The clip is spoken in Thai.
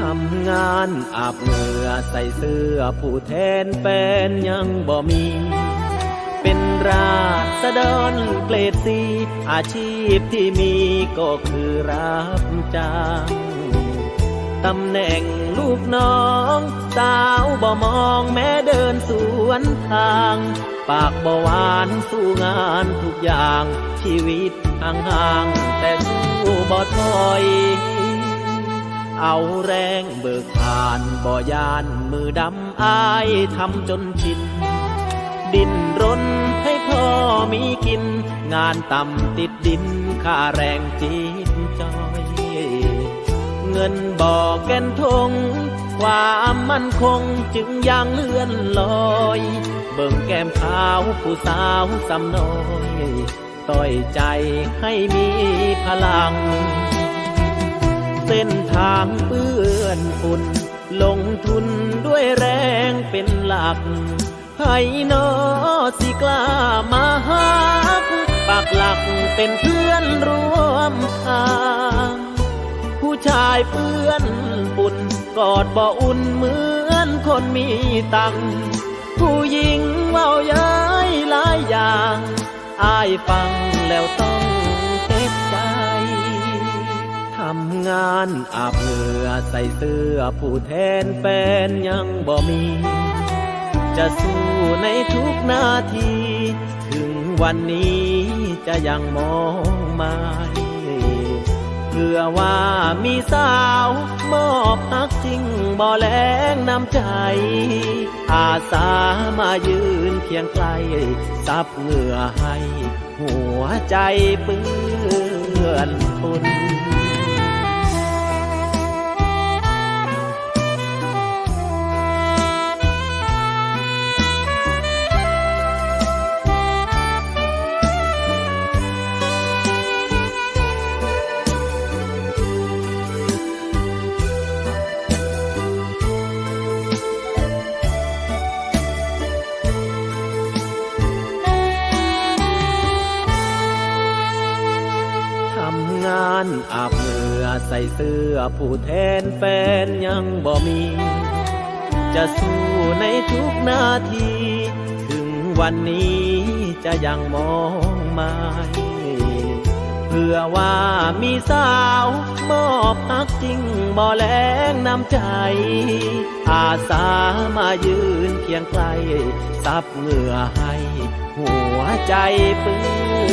ทำงานอาบเหงื่อใส่เสื้อผู้แทนแฟนยังบ่มี เป็นราษฎรเกรดสีอาชีพที่มีก็คือรับจ้างตำแหน่งลูกน้อง สาวบ่มองแม้เดินสวนทาง ปากบ่หวานสู้งานทุกอย่างชีวิตห่างๆแต่สู้บ่ถอย เอาแรงเบิกผ่านบ่ยานมือดำอายทำจนชิน ดินรนให้พ่อมีกิน งานต่ำติดดินค่าแรงจีดจอย เงินบ่อแก่นทง ความมั่นคงจึงยังเลื่อนลอย เบิ่งแก้มขาวผู้สาวสำน้อย ต่อยใจให้มีพลัง เส้นทางเปื้อนฝุ่น ลงทุนด้วยแรงเป็นหลักให้นอสิกล้ามาหักปักหลักเป็นเพื่อนร่วมทาง ผู้ชายเปื้อนปุ่นกอดบ่อุ่นเหมือนคนมีตัง ผู้หญิงเว้าย้ายหลายอย่าง อายฟังแล้วต้องำงานอาบเหงื่อใส่เสื้อผู้แทนแฟนยังบ่มี จะสู้ในทุกนาที ถึงวันนี้จะยังมองไม่เพื่อว่ามีสาวมอบฮักจริงบ่แลงน้ำใจ อาสามายืนเคียงไกลซับเหงื่อให้ หัวใจเปื้อนฝุ่นำงานอาบเหงื่อใส่เสื้อผู้แทนแฟนยังบ่มี จะสู้ในทุกนาที ถึงวันนี้จะยังมองไม่เพื่อว่ามีสาวมอบฮักจริงบ่แลงน้ำใจ อาสามายืนเคียงไกลซับเหงื่อให้ หัวใจเปื้อ